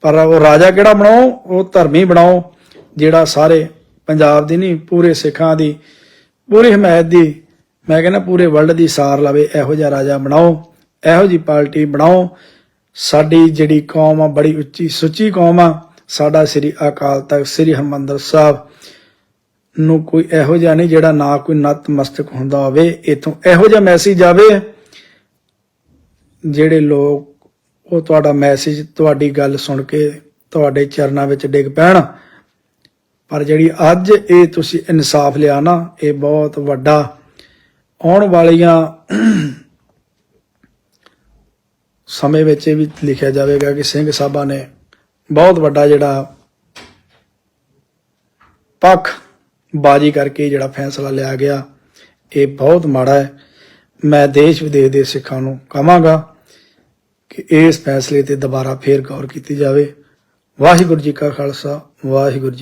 S1: ਪਰ ਉਹ ਰਾਜਾ ਕਿਹੜਾ ਬਣਾਓ? ਉਹ ਧਰਮੀ ਬਣਾਓ, ਜਿਹੜਾ ਸਾਰੇ ਪੰਜਾਬ ਦੀ ਨਹੀਂ, ਪੂਰੇ ਸਿੱਖਾਂ ਦੀ, ਪੂਰੀ ਹਮਾਇਤ ਦੀ, ਮੈਂ ਕਹਿੰਦਾ ਪੂਰੇ ਵਰਲਡ ਦੀ ਸਾਰ ਲਵੇ, ਇਹੋ ਜਿਹਾ ਰਾਜਾ ਬਣਾਓ, ਇਹੋ ਜੀ ਪਾਰਟੀ ਬਣਾਓ। ਸਾਡੀ ਜਿਹੜੀ ਕੌਮ ਆ, ਬੜੀ ਉੱਚੀ ਸੁੱਚੀ ਕੌਮ ਆ, ਸਾਡਾ ਸ੍ਰੀ ਅਕਾਲ ਤਖਤ, ਸ੍ਰੀ ਹਰਿਮੰਦਰ ਸਾਹਿਬ ਨੂੰ ਕੋਈ ਇਹੋ ਜਿਹਾ ਨਹੀਂ ਜਿਹੜਾ ਨਾ ਕੋਈ ਨਤਮਸਤਕ ਹੁੰਦਾ ਹੋਵੇ, ਇਥੋਂ ਇਹੋ ਜਿਹਾ ਮੈਸੇਜ ਆਵੇ ਜਿਹੜੇ ਲੋਕ ਉਹ ਤੁਹਾਡਾ ਮੈਸੇਜ ਤੁਹਾਡੀ ਗੱਲ ਸੁਣ ਕੇ ਤੁਹਾਡੇ ਚਰਨਾਂ ਵਿੱਚ ਡਿੱਗ ਪੈਣ। ਪਰ ਜਿਹੜੀ ਅੱਜ ਇਹ ਤੁਸੀਂ ਇਨਸਾਫ ਲਿਆ ਨਾ, ਇਹ ਬਹੁਤ ਵੱਡਾ ਆਉਣ ਵਾਲੀਆਂ ਸਮੇਂ ਵਿੱਚ ਇਹ ਵੀ ਲਿਖਿਆ ਜਾਵੇਗਾ ਕਿ ਸਿੰਘ ਸਾਹਿਬਾਂ ਨੇ ਬਹੁਤ ਵੱਡਾ ਜਿਹੜਾ ਪੱਖ ਬਾਜੀ ਕਰਕੇ ਜਿਹੜਾ ਫੈਸਲਾ ਲਿਆ ਗਿਆ, ਇਹ ਬਹੁਤ ਮਾੜਾ ਹੈ। ਮੈਂ ਦੇਸ਼ ਵਿਦੇਸ਼ ਦੇ ਸਿੱਖਾਂ ਨੂੰ ਕਹਾਂਗਾ ਕਿ ਇਸ ਫੈਸਲੇ ਤੇ ਦੁਬਾਰਾ ਫੇਰ ਗੌਰ ਕੀਤੀ ਜਾਵੇ। ਵਾਹਿਗੁਰੂ ਜੀ ਕਾ ਖਾਲਸਾ, ਵਾਹਿਗੁਰੂ ਜੀ